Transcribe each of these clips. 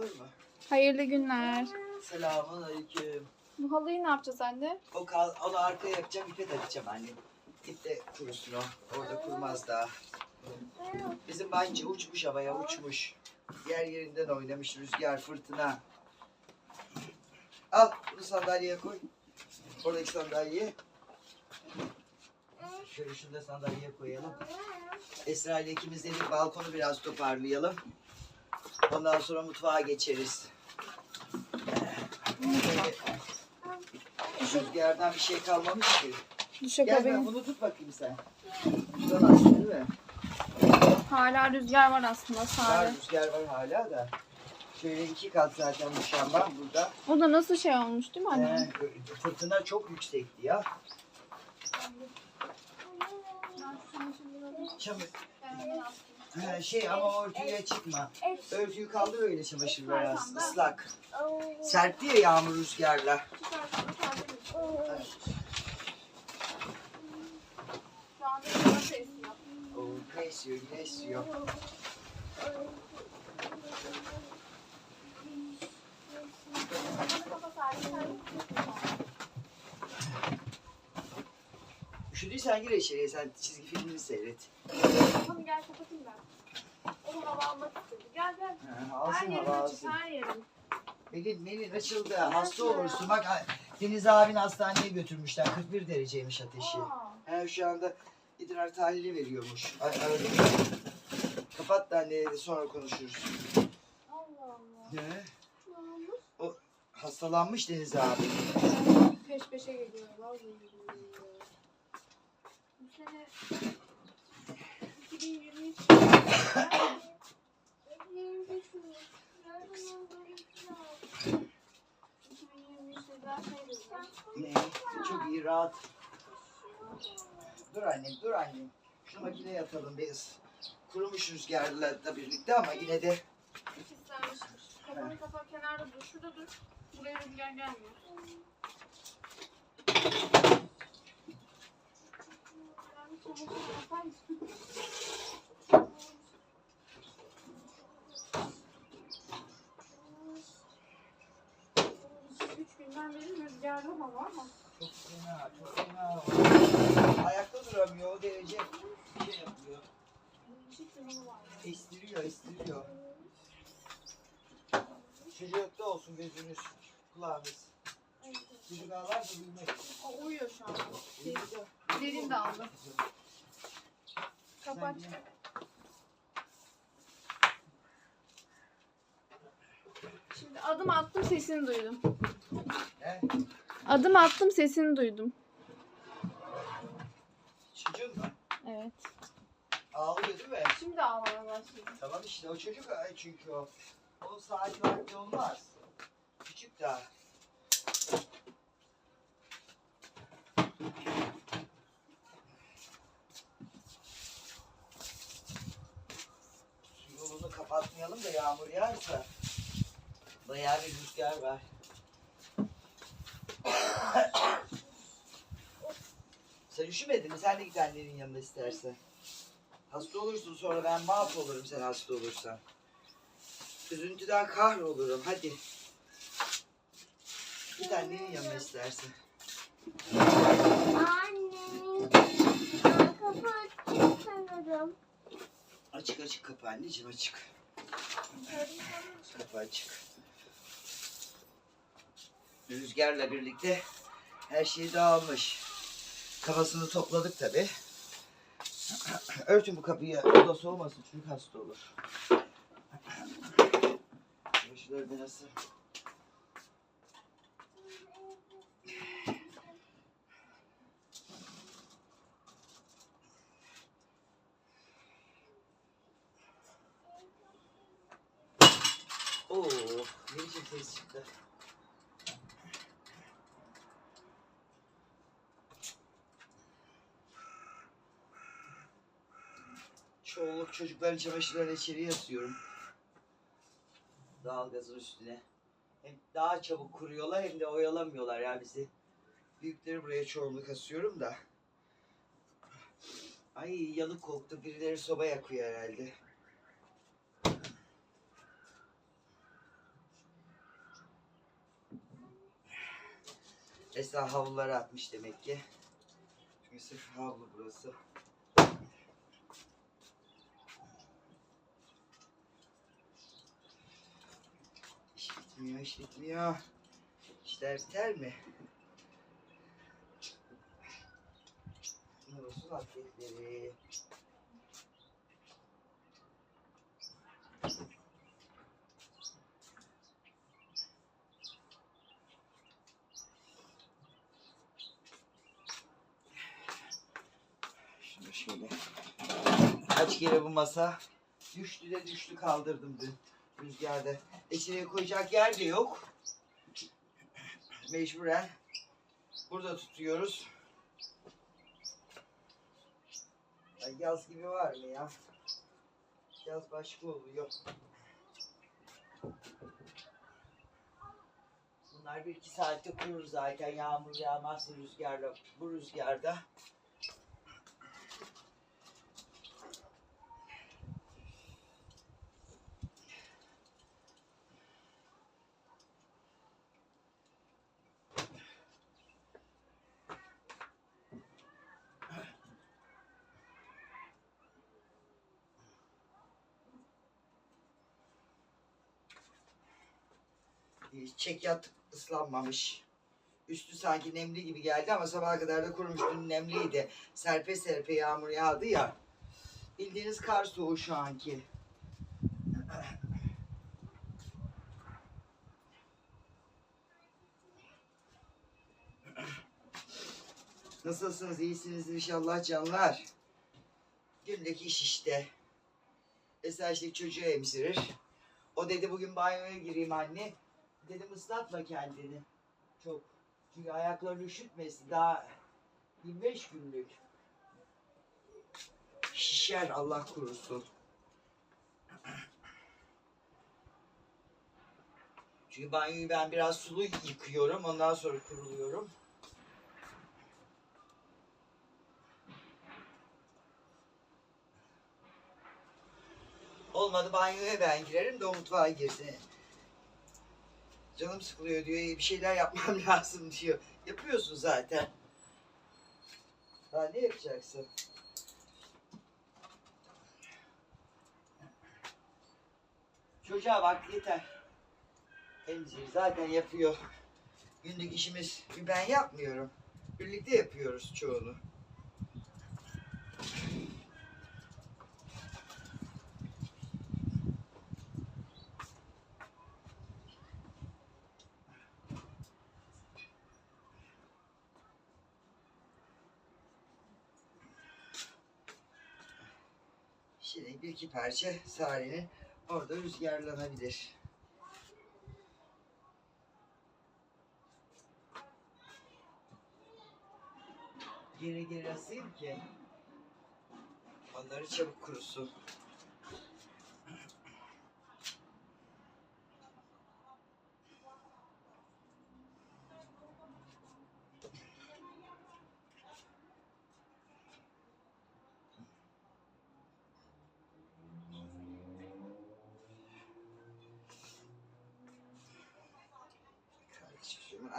olur mu? Hayırlı günler. Selamun aleyküm. Bu halıyı ne yapacağız anne? O kal, onu arkaya yapacağım, ipe takacağım annem. İp de kurusun o. Orada kurmaz daha. Bizim bahçe uçmuş havaya, uçmuş. Yer yerinden oynamış, rüzgar, fırtına. Al, bunu sandalyeye koy. Oradaki sandalyeye. Şöyle şunu da sandalyeye koyalım. Esra ile ikimiz dedik balkonu biraz toparlayalım. Ondan sonra mutfağa geçeriz. Böyle Rüzgardan bir şey kalmamış ki. Gel Duşakabin. ben bunu tut bakayım sen. Tutamazsın değil mi? Hala rüzgar var aslında Var Sare. rüzgar var hala da. Şöyle iki kat zaten bu şamban burada. O da nasıl şey olmuş değil mi anne? Ee, fırtına çok yüksekti ya. Çamur. Ha, şey ama örtüye çıkma. Örtüyü kaldır öyle çamaşırlar aslında. Islak. Serpti ya yağmur rüzgarla. Oo, ne. Üşüdüysen gir içeriye sen çizgi filmini seyret. Gel kapatayım ben. Onu hava almak istedi. Gel gel. Ha, Her alsın yerin hava açık alsın. her yerin. Melin, Melin açıldı. Hasta olursun. Bak Deniz abin hastaneye götürmüşler. 41 dereceymiş ateşi. Aa, He, şu anda idrar tahlili veriyormuş. Ay, aradım. Kapat da anne sonra konuşuruz. Allah Allah. Ne? Ne olmuş? Hastalanmış Deniz abi. Peş peşe geliyor. Vallahi billahi. Bu sene 2023 2023'te daha şey dediler. Ne? Çok iyi rahat. Dur annem dur annem. Şu makineye atalım biz. Kurumuş rüzgarla birlikte ama yine de Pislenmişmiş. Kafanı kafa kenarda dur. Şurada dur. Buraya rüzgar gelmiyor. Ben bir çamaşır yapar mısın? Günden beri rüzgarlı hava ama. çok fena çok fena. Ayakta duramıyor o derece bir şey yapıyor. Estiriyor estiriyor. Çocukta olsun gözünüz kulağınız. Çocuk ağlar da. O uyuyor şu an. Derin de aldı. Kapat. Şimdi adım attım sesini duydum. Adım attım sesini duydum. Çocuğun mu? Evet. Ağlıyor değil mi? Şimdi ağlamaya başladı. Tamam işte o çocuk ay çünkü o. O saat vakti olmaz. Küçük daha. Yolunu kapatmayalım da yağmur yağarsa. Bayağı bir rüzgar var. Sen üşümedin mi? Sen de git annenin yanına istersen. Hasta olursun sonra ben mahvolurum sen hasta olursan. Üzüntüden kahrolurum hadi. Git annenin yanına istersen. Anne, kapı açık. Açık açık kapı anneciğim açık. Kapı açık. Rüzgarla birlikte her şey dağılmış. Kafasını topladık tabi. Örtün bu kapıyı. O da soğumasın çocuk hasta olur. Da nasıl? Oo, ne biçim ses çıktı. çocukların çamaşırlarını içeriye atıyorum. Doğalgazın üstüne. Hem daha çabuk kuruyorlar hem de oyalamıyorlar ya bizi. Büyükleri buraya çorluk asıyorum da. Ay yanık koktu. Birileri soba yakıyor herhalde. Esra havluları atmış demek ki. Çünkü sırf havlu burası. İş bitmiyor, iş bitmiyor. İşler biter mi? Nursun atletleri. Şunu şöyle. Kaç kere bu masa düştü de düştü kaldırdım dün rüzgarda. İçine koyacak yer de yok. Mecburen burada tutuyoruz. Ay yaz gibi var mı ya? Yaz başka oluyor. Bunlar bir iki saatte kurur zaten yağmur yağmazsa rüzgarla bu rüzgarda. Çekyat ıslanmamış. Üstü sanki nemli gibi geldi ama sabaha kadar da kurumuş. Dün nemliydi. Serpe serpe yağmur yağdı ya. Bildiğiniz kar soğuğu şu anki. Nasılsınız? İyisiniz inşallah canlar. Gündeki iş işte. Mesela işte çocuğu emzirir. O dedi bugün banyoya gireyim anne. Dedim ıslatma kendini. Çok. Çünkü ayaklarını üşütmesin. Daha 25 günlük. Şişer Allah korusun. Çünkü banyoyu ben biraz sulu yıkıyorum. Ondan sonra kuruluyorum. Olmadı banyoya ben girerim de o mutfağa girsin. Canım sıkılıyor diyor. Bir şeyler yapmam lazım diyor. Yapıyorsun zaten. Daha ne yapacaksın? Çocuğa bak yeter. Emziği zaten yapıyor. Günlük işimiz ben yapmıyorum. Birlikte yapıyoruz çoğunu. Şimdi bir iki parça Sare'nin orada rüzgarlanabilir. Geri geri asayım ki onları çabuk kurusun.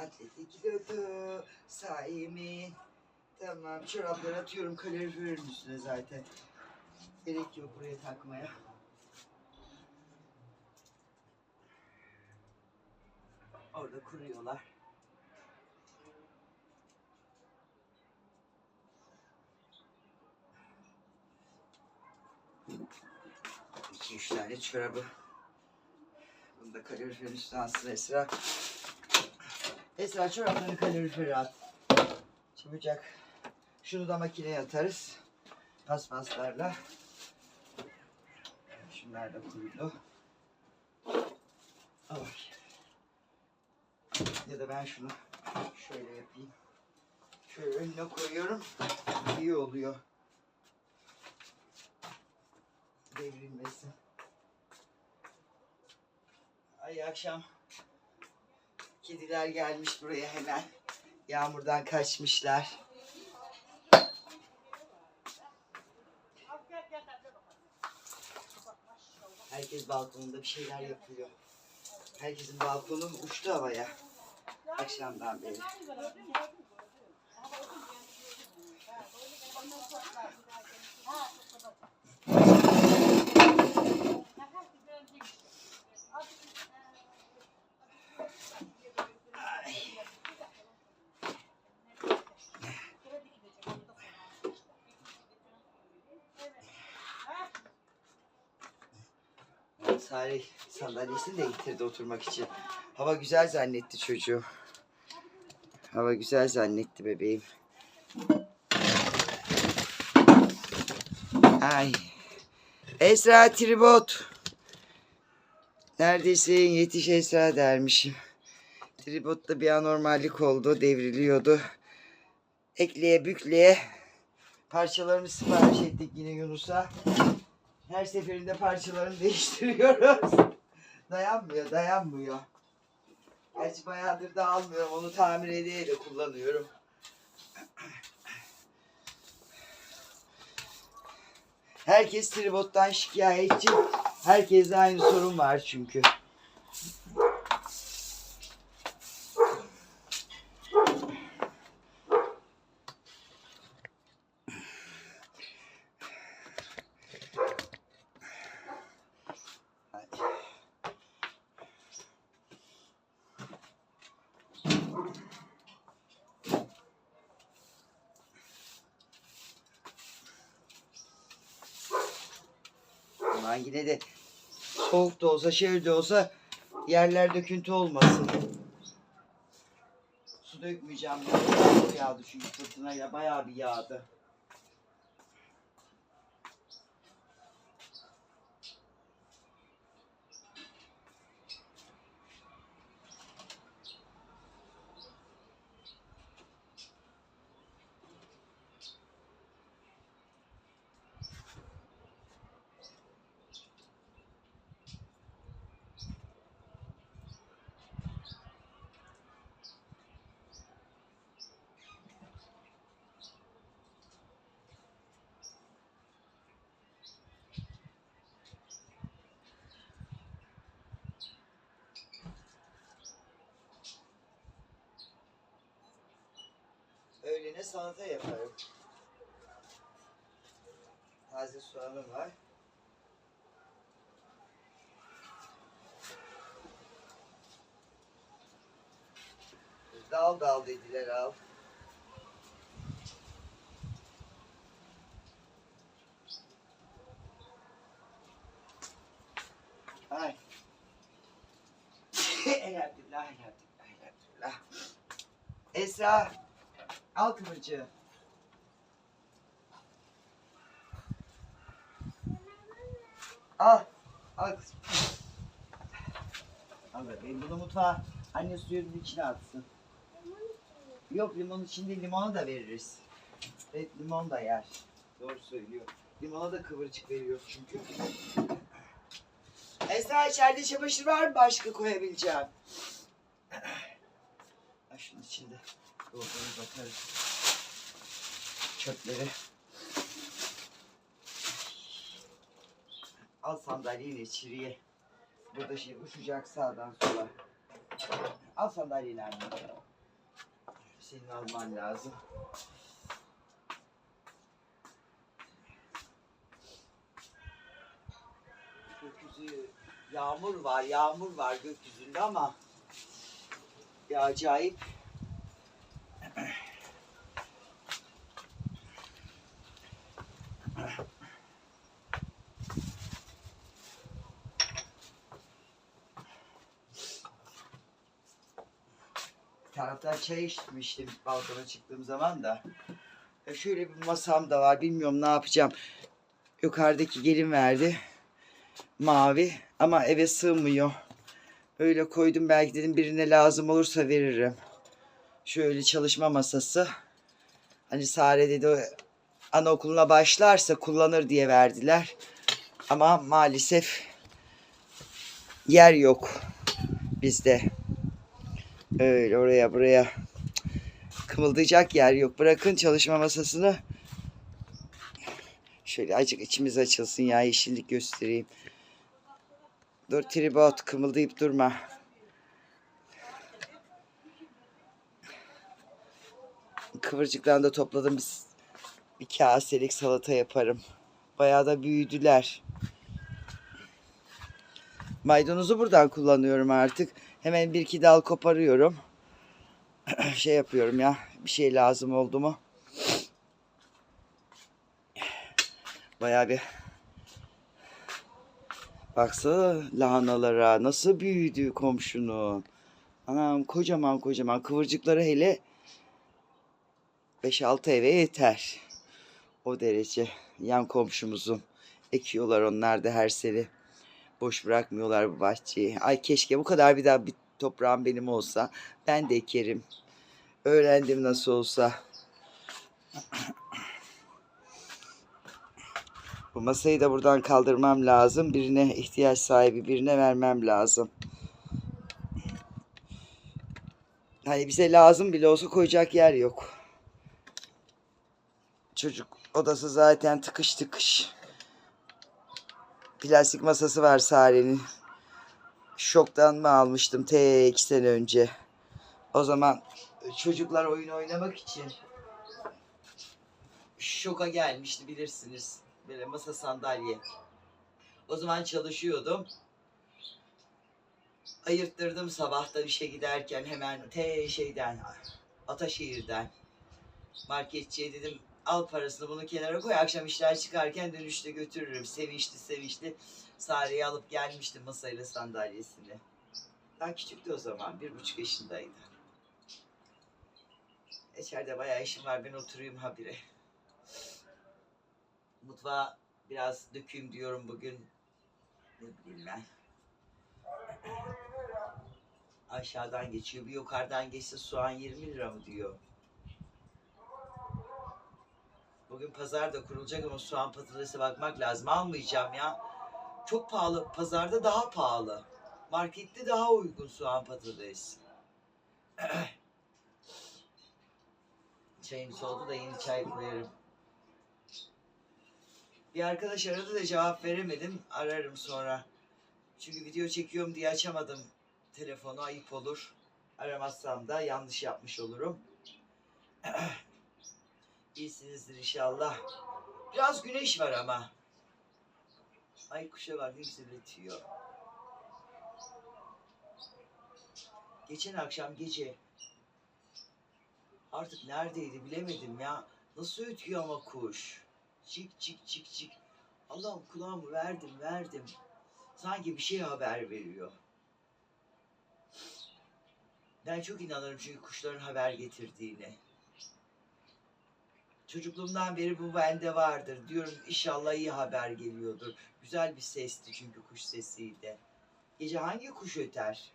Atletik kilodu saimi. Tamam çorapları atıyorum kaloriferin üstüne zaten. Gerek yok buraya takmaya. Orada kuruyorlar. İki üç tane çorabı. Bunu da kaloriferin üstüne alsın Esra. Esra çoraplarını kalorifere at. Çabucak. Şunu da makineye atarız. Paspaslarla. Şunlar da kurulu. Ay. Ya da ben şunu şöyle yapayım. Şöyle önüne koyuyorum. İyi oluyor. Devrilmesin. Ay akşam kediler gelmiş buraya hemen. Yağmurdan kaçmışlar. Herkes balkonunda bir şeyler yapıyor. Herkesin balkonu uçtu havaya. Akşamdan beri. Salih sandalyesini de getirdi oturmak için. Hava güzel zannetti çocuğu. Hava güzel zannetti bebeğim. Ay. Esra tribot. Neredesin? Yetiş Esra dermişim. Tribotta bir anormallik oldu. Devriliyordu. Ekleye bükleye parçalarını sipariş ettik yine Yunus'a. Her seferinde parçalarını değiştiriyoruz. dayanmıyor, dayanmıyor. Gerçi bayağıdır da almıyorum. Onu tamir edeye de kullanıyorum. Herkes tribottan şikayetçi. Herkeste aynı sorun var çünkü. Aman yine de soğuk da olsa şey de olsa yerler döküntü olmasın. Su dökmeyeceğim. Yağdı çünkü fırtınayla bayağı bir yağdı. Öğlene salata yaparım. Taze soğanım var. Dal dal dediler al. Ay. elhamdülillah, elhamdülillah, elhamdülillah. Esra, al kıvırcığı. Al, al kızım. Al bebeğim, bunu mutfağa anne suyunun içine atsın. Yok limon içinde limonu da veririz. Evet limon da yer. Doğru söylüyor. Limona da kıvırcık veriyor çünkü. Esra içeride çamaşır var mı başka koyabileceğim? Ha şunun içinde doldurur bakarız. Çöpleri. Al sandalyeyle içeriye. Burada şey uçacak sağdan sola. Al sandalyeyle anne. Senin alman lazım. Gökyüzü yağmur var, yağmur var gökyüzünde ama ya acayip. Taraftan çay içmiştim balkona çıktığım zaman da. E şöyle bir masam da var. Bilmiyorum ne yapacağım. Yukarıdaki gelin verdi. Mavi ama eve sığmıyor. Öyle koydum belki dedim birine lazım olursa veririm. Şöyle çalışma masası. Hani Sare dedi anaokuluna başlarsa kullanır diye verdiler. Ama maalesef yer yok bizde. Öyle oraya buraya kımıldayacak yer yok. Bırakın çalışma masasını. Şöyle acık içimiz açılsın ya yeşillik göstereyim. Dur tribot kımıldayıp durma. kıvırcıklarını da topladım. Biz bir kaselik salata yaparım. Bayağı da büyüdüler. Maydanozu buradan kullanıyorum artık. Hemen bir iki dal koparıyorum. şey yapıyorum ya. Bir şey lazım oldu mu? Bayağı bir Baksana lahanalara nasıl büyüdü komşunun. Anam kocaman kocaman kıvırcıkları hele 5-6 eve yeter. O derece yan komşumuzun ekiyorlar onlar da her sene. Boş bırakmıyorlar bu bahçeyi. Ay keşke bu kadar bir daha bir toprağım benim olsa ben de ekerim. Öğrendim nasıl olsa. Bu masayı da buradan kaldırmam lazım. Birine ihtiyaç sahibi birine vermem lazım. Hani bize lazım bile olsa koyacak yer yok. Çocuk odası zaten tıkış tıkış. Plastik masası var Sare'nin. Şoktan mı almıştım te iki sene önce. O zaman çocuklar oyun oynamak için şoka gelmişti bilirsiniz. Böyle masa sandalye. O zaman çalışıyordum. Ayırttırdım sabahtan işe giderken hemen te şeyden Ataşehir'den marketçiye dedim al parasını bunu kenara koy akşam işler çıkarken dönüşte götürürüm. Sevinçli sevinçli Sare'yi alıp gelmiştim masayla sandalyesini. Daha küçüktü o zaman bir buçuk yaşındaydı. İçeride bayağı işim var ben oturayım habire. Mutfağa biraz dökeyim diyorum bugün. Ne bileyim ben. Aşağıdan geçiyor. Bir yukarıdan geçse soğan 20 lira mı diyor. Bugün pazar da kurulacak ama soğan patatese bakmak lazım. Almayacağım ya. Çok pahalı. Pazarda daha pahalı. Markette daha uygun soğan patates. Çayım soğudu da yeni çay koyarım. Bir arkadaş aradı da cevap veremedim. Ararım sonra. Çünkü video çekiyorum diye açamadım telefonu. Ayıp olur. Aramazsam da yanlış yapmış olurum. İyisinizdir inşallah. Biraz güneş var ama. Ay kuşa ne güzel ötüyor. Geçen akşam gece artık neredeydi bilemedim ya. Nasıl ötüyor ama kuş. Cik cik cik cik. Allah'ım kulağımı verdim verdim. Sanki bir şey haber veriyor. Ben çok inanırım çünkü kuşların haber getirdiğine. Çocukluğumdan beri bu bende vardır. Diyorum inşallah iyi haber geliyordur. Güzel bir sesti çünkü kuş sesiydi. Gece hangi kuş öter?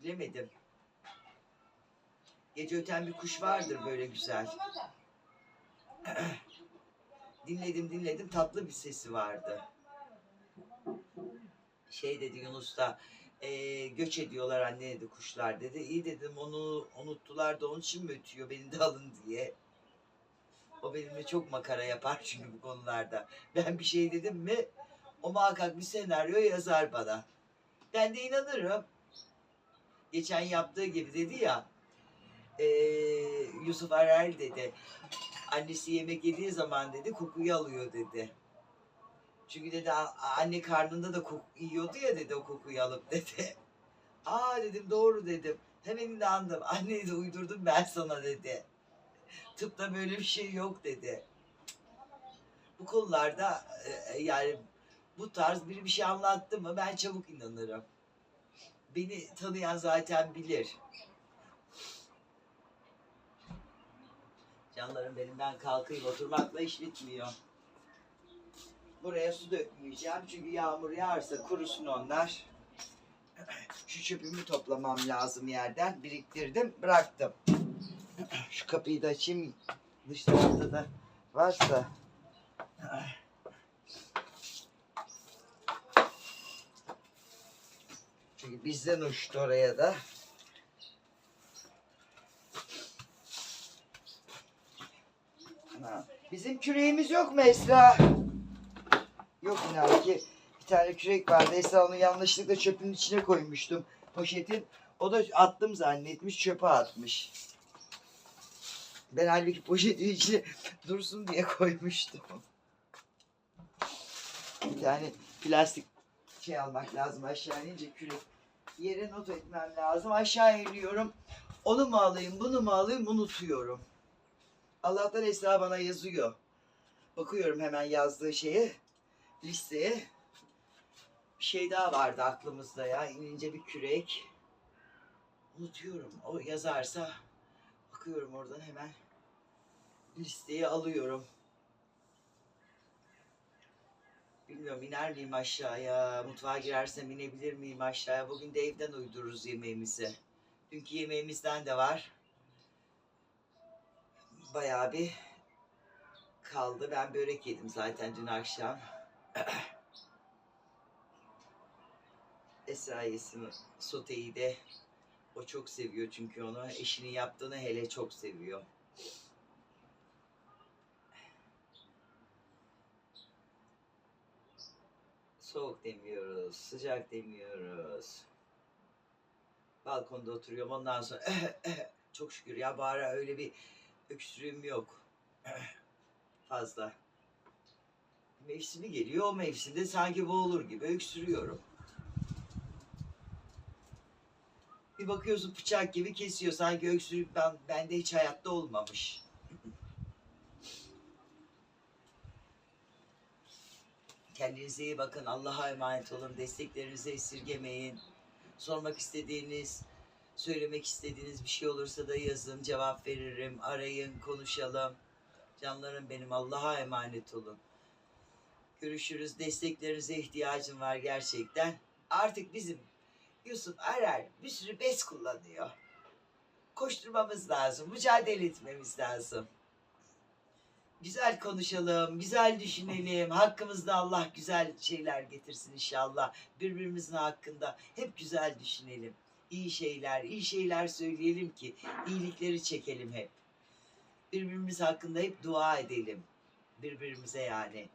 Bilemedim. Gece öten bir kuş vardır böyle güzel. dinledim dinledim tatlı bir sesi vardı. Şey dedi Yunus da "Ee, göç ediyorlar anne dedi kuşlar dedi. İyi dedim onu unuttular da onun için mi ötüyor beni de alın diye. Benimle çok makara yapar çünkü bu konularda. Ben bir şey dedim mi o muhakkak bir senaryo yazar bana. Ben de inanırım. Geçen yaptığı gibi dedi ya ee, Yusuf Arel dedi. Annesi yemek yediği zaman dedi kokuyu alıyor dedi. Çünkü dedi "a- anne karnında da koku yiyordu ya dedi o kokuyu alıp dedi. Aa dedim doğru dedim. Hemen inandım. Anne de uydurdum ben sana dedi. Tıpta böyle bir şey yok dedi. Bu konularda e, yani bu tarz biri bir şey anlattı mı ben çabuk inanırım. Beni tanıyan zaten bilir. Canlarım benim ben kalkayım oturmakla iş bitmiyor. Buraya su dökmeyeceğim çünkü yağmur yağarsa kurusun onlar. Şu çöpümü toplamam lazım yerden. Biriktirdim bıraktım. Şu kapıyı da açayım. Dış tarafta da varsa. Çünkü bizden uçtu oraya da. Bizim küreğimiz yok mu Esra? Yok inan ki. Bir tane kürek vardı. Esra onu yanlışlıkla çöpün içine koymuştum. Poşetin. O da attım zannetmiş çöpe atmış. Ben halbuki poşetin içine dursun diye koymuştum. Bir tane plastik şey almak lazım aşağı inince kürek. Yere not etmem lazım. Aşağı iniyorum. Onu mu alayım, bunu mu alayım unutuyorum. Allah'tan Esra bana yazıyor. Bakıyorum hemen yazdığı şeye, listeye. Bir şey daha vardı aklımızda ya. İnince bir kürek. Unutuyorum. O yazarsa bakıyorum oradan hemen listeyi alıyorum. Bilmiyorum iner miyim aşağıya? Mutfağa girersem inebilir miyim aşağıya? Bugün de evden uydururuz yemeğimizi. Dünkü yemeğimizden de var. Bayağı bir kaldı. Ben börek yedim zaten dün akşam. Esra yesin soteyi de. O çok seviyor çünkü onu. Eşinin yaptığını hele çok seviyor. Soğuk demiyoruz, sıcak demiyoruz. Balkonda oturuyorum ondan sonra çok şükür ya bari öyle bir öksürüğüm yok. Fazla. Mevsimi geliyor o mevsimde sanki boğulur gibi öksürüyorum. Bir bakıyorsun bıçak gibi kesiyor sanki öksürük ben, bende hiç hayatta olmamış. Kendinize iyi bakın. Allah'a emanet olun. Desteklerinizi esirgemeyin. Sormak istediğiniz, söylemek istediğiniz bir şey olursa da yazın. Cevap veririm. Arayın, konuşalım. Canlarım benim. Allah'a emanet olun. Görüşürüz. Desteklerinize ihtiyacım var gerçekten. Artık bizim Yusuf Arar bir sürü bez kullanıyor. Koşturmamız lazım. Mücadele etmemiz lazım. Güzel konuşalım, güzel düşünelim. Hakkımızda Allah güzel şeyler getirsin inşallah. Birbirimizin hakkında hep güzel düşünelim. İyi şeyler, iyi şeyler söyleyelim ki iyilikleri çekelim hep. Birbirimiz hakkında hep dua edelim. Birbirimize yani.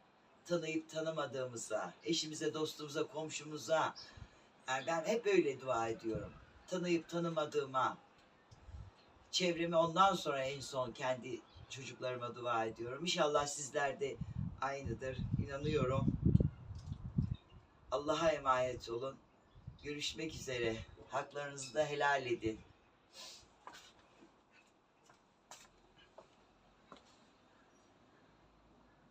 Tanıyıp tanımadığımıza, eşimize, dostumuza, komşumuza. Yani ben hep öyle dua ediyorum. Tanıyıp tanımadığıma, çevreme ondan sonra en son kendi çocuklarıma dua ediyorum. İnşallah sizler de aynıdır. İnanıyorum. Allah'a emanet olun. Görüşmek üzere. Haklarınızı da helal edin.